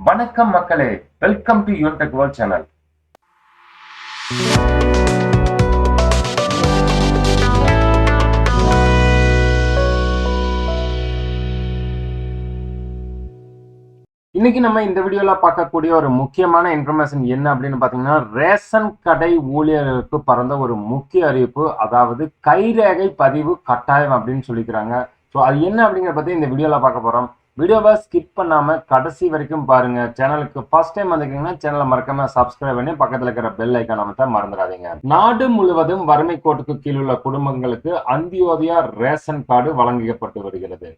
வணக்கம் மக்களே. Welcome to your tech world channel இன்னைக்கு நம்ம இந்த வீடியோல பார்க்கக்கூடிய ஒரு முக்கியமான இன்ஃபர்மேஷன் என்ன அப்படின்னு பார்த்தீங்கன்னா ரேஷன் கடை ஊழியர்களுக்கு பறந்த ஒரு முக்கிய அறிவிப்பு அதாவது கைரேகை பதிவு கட்டாயம் அப்படின்னு சொல்லிக்கிறாங்க. ஸோ அது என்ன அப்படிங்கிறத பத்தி இந்த வீடியோல பார்க்க போறோம். வீடியோவை ஸ்கிப் பண்ணாம கடைசி வரைக்கும் பாருங்க. சேனலுக்கு ஃபர்ஸ்ட் டைம் வந்துருக்கீங்கன்னா சேனலை மறக்காம சப்ஸ்கிரைப் பண்ணி பக்கத்துல இருக்கிற பெல் ஐக்கான் அமைத்த மறந்துடாதீங்க. நாடு முழுவதும் வறுமை கோட்டுக்கு கீழ் உள்ள குடும்பங்களுக்கு அந்தியோதயா ரேஷன் கார்டு வழங்கப்பட்டு வருகிறது.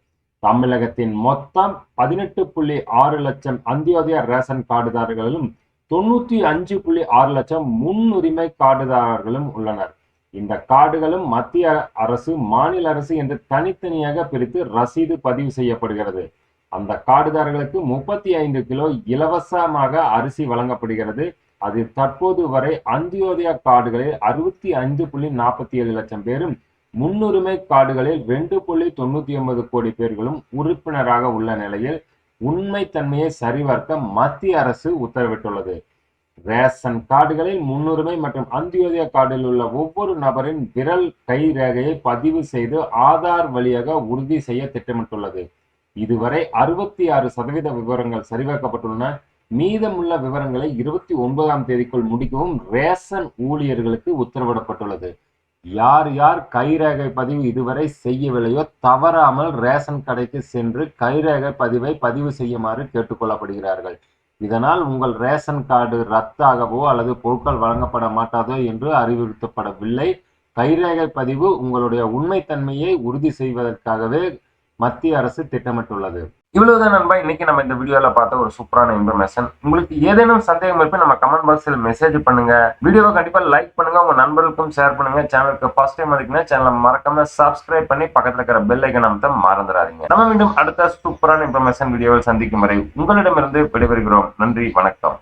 தமிழகத்தின் மொத்தம் பதினெட்டு புள்ளி ஆறு லட்சம் அந்தியோதயா ரேஷன் கார்டுதாரர்களும் தொண்ணூற்றி அஞ்சு புள்ளி ஆறு லட்சம் முன்னுரிமை கார்டுதாரர்களும் உள்ளனர். இந்த கார்டுகளும் மத்திய அரசு மாநில அரசு என்று தனித்தனியாக பிரித்து ரசீது பதிவு செய்யப்படுகிறது. அந்த கார்டுதாரர்களுக்கு முப்பத்தி ஐந்து கிலோ இலவசமாக அரிசி வழங்கப்படுகிறது. அது தற்போது வரை அந்தியோதயா கார்டுகளில் அறுபத்தி ஐந்து புள்ளி நாற்பத்தி ஏழு லட்சம் பேரும் முன்னுரிமை கார்டுகளில் ரெண்டு புள்ளி தொண்ணூத்தி ஒன்பது கோடி பேர்களும் உறுப்பினராக உள்ள நிலையில் உண்மைத்தன்மையை சரிபார்க்க மத்திய அரசு உத்தரவிட்டுள்ளது. ரேஷன் கார்டுகளில் முன்னுரிமை மற்றும் அந்தியோதய கார்டில் உள்ள ஒவ்வொரு நபரின் விரல் கை ரேகையை பதிவு செய்து ஆதார் வழியாக உறுதி செய்ய திட்டமிட்டுள்ளது. இதுவரை அறுபத்தி ஆறு சதவீத விவரங்கள் சரிபார்க்கப்பட்டுள்ளன. மீதமுள்ள விவரங்களை இருபத்தி ஒன்பதாம் தேதிக்குள் முடிக்கவும் ரேஷன் ஊழியர்களுக்கு உத்தரவிடப்பட்டுள்ளது. யார் யார் கைரேகை பதிவு இதுவரை செய்யவில்லையோ தவறாமல் ரேஷன் கடைக்கு சென்று கைரேகை பதிவை பதிவு செய்யுமாறு கேட்டுக்கொள்ளப்படுகிறார்கள். இதனால் உங்கள் ரேஷன் கார்டு ரத்தாகவோ அல்லது பொருட்கள் வழங்கப்பட மாட்டாதோ என்று அறிவுறுத்தப்படவில்லை. கைரேகை பதிவு உங்களுடைய உண்மைத்தன்மையை உறுதி செய்வதற்காகவே மத்திய அரசு திட்டமிட்டுள்ளது. இவ்வளவுதான் நண்பா இன்னைக்கு நம்ம இந்த வீடியோல பார்த்த ஒரு சூப்பரான இன்ஃபர்மேஷன் உங்களுக்கு ஏதேனும் சந்தேகம் இருப்ப நம்ம கமெண்ட் பாக்ஸில் மெசேஜ் பண்ணுங்க. வீடியோவை கண்டிப்பா லைக் பண்ணுங்க உங்க நண்பர்களுக்கும் ஷேர் பண்ணுங்க. சேனலுக்கு ஃபர்ஸ்ட் டைம் வந்தீங்கன்னா சேனலை மறக்காம சப்ஸ்கிரைப் பண்ணி பக்கத்துல இருக்கிற பெல் ஐக்கன் அமைத்த மறந்துடாதீங்க. நம்ம மீண்டும் அடுத்த சூப்பரான இன்ஃபர்மேஷன் வீடியோவில் சந்திக்கும் வரை உங்களிடமிருந்து விடைபெறுகிறோம். நன்றி வணக்கம்.